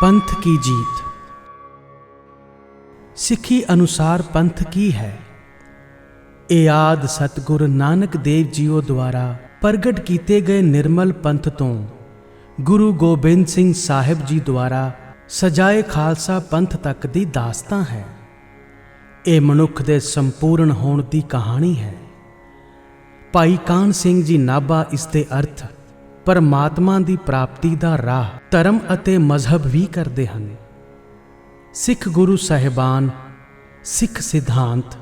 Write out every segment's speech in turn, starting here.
ਪੰਥ ਕੀ ਜੀਤ? ਸਿੱਖੀ ਅਨੁਸਾਰ ਪੰਥ ਕੀ ਹੈ? ਇਹ ਆਦ ਸਤਿਗੁਰ ਨਾਨਕ ਦੇਵ ਜੀਓ ਦੁਆਰਾ ਪ੍ਰਗਟ ਕੀਤੇ ਗਏ ਨਿਰਮਲ ਪੰਥ ਤੋਂ ਗੁਰੂ ਗੋਬਿੰਦ ਸਿੰਘ ਸਾਹਿਬ ਜੀ ਦੁਆਰਾ ਸਜਾਏ ਖਾਲਸਾ ਪੰਥ ਤੱਕ ਦੀ ਦਾਸਤਾਂ ਹੈ। ਇਹ ਮਨੁੱਖ ਦੇ ਸੰਪੂਰਨ ਹੋਣ ਦੀ ਕਹਾਣੀ ਹੈ। ਭਾਈ ਕਾਨ ਸਿੰਘ ਜੀ ਨਾਭਾ ਇਸ ਦੇ ਅਰਥ ਪਰਮਾਤਮਾ ਦੀ ਪ੍ਰਾਪਤੀ ਦਾ ਰਾਹ ਧਰਮ ਅਤੇ ਮਜ਼ਹਬ ਵੀ ਕਰਦੇ ਹਨ। ਸਿੱਖ ਗੁਰੂ ਸਾਹਿਬਾਨ, ਸਿੱਖ ਸਿਧਾਂਤ,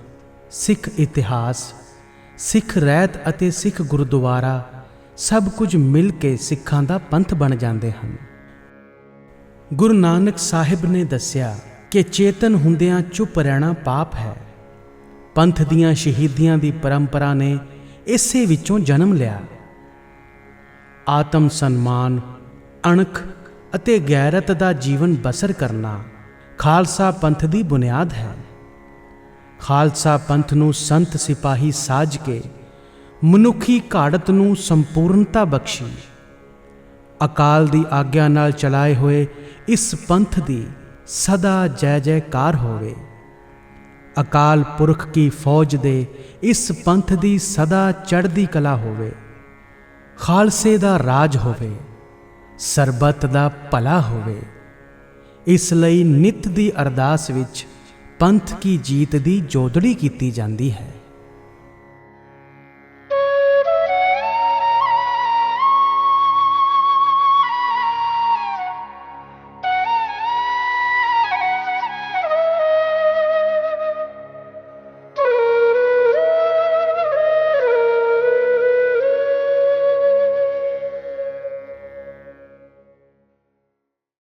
ਸਿੱਖ ਇਤਿਹਾਸ, ਸਿੱਖ ਰਹਿਤ ਅਤੇ ਸਿੱਖ ਗੁਰਦੁਆਰਾ ਸਭ ਕੁਝ ਮਿਲ ਕੇ ਸਿੱਖਾਂ ਦਾ ਪੰਥ ਬਣ ਜਾਂਦੇ ਹਨ। ਗੁਰੂ ਨਾਨਕ ਸਾਹਿਬ ਨੇ ਦੱਸਿਆ ਕਿ ਚੇਤਨ ਹੁੰਦਿਆਂ ਚੁੱਪ ਰਹਿਣਾ ਪਾਪ ਹੈ। ਪੰਥ ਦੀਆਂ ਸ਼ਹੀਦੀਆਂ ਦੀ ਪਰੰਪਰਾ ਨੇ ਇਸੇ ਵਿੱਚੋਂ ਜਨਮ ਲਿਆ। ਆਤਮ ਸਨਮਾਨ, ਅਣਖ ਅਤੇ ਗੈਰਤ ਦਾ ਜੀਵਨ ਬਸਰ ਕਰਨਾ ਖਾਲਸਾ ਪੰਥ ਦੀ ਬੁਨਿਆਦ ਹੈ। ਖਾਲਸਾ ਪੰਥ ਨੂੰ ਸੰਤ ਸਿਪਾਹੀ ਸਾਜ ਕੇ ਮਨੁੱਖੀ ਘਾੜਤ ਨੂੰ ਸੰਪੂਰਨਤਾ ਬਖਸ਼ੀ। ਅਕਾਲ ਦੀ ਆਗਿਆ ਨਾਲ ਚਲਾਏ ਹੋਏ ਇਸ ਪੰਥ ਦੀ ਸਦਾ ਜੈ ਜੈਕਾਰ ਹੋਵੇ। ਅਕਾਲ ਪੁਰਖ ਕੀ ਫੌਜ ਦੇ ਇਸ ਪੰਥ ਦੀ ਸਦਾ ਚੜ੍ਹਦੀ ਕਲਾ ਹੋਵੇ। ਖਾਲਸੇ ਦਾ ਰਾਜ ਹੋਵੇ, ਸਰਬੱਤ ਦਾ ਭਲਾ ਹੋਵੇ। ਇਸ ਲਈ ਨਿਤ ਦੀ ਅਰਦਾਸ ਵਿੱਚ ਪੰਥ ਕੀ ਜੀਤ ਦੀ ਜੋਦੜੀ ਕੀਤੀ ਜਾਂਦੀ ਹੈ।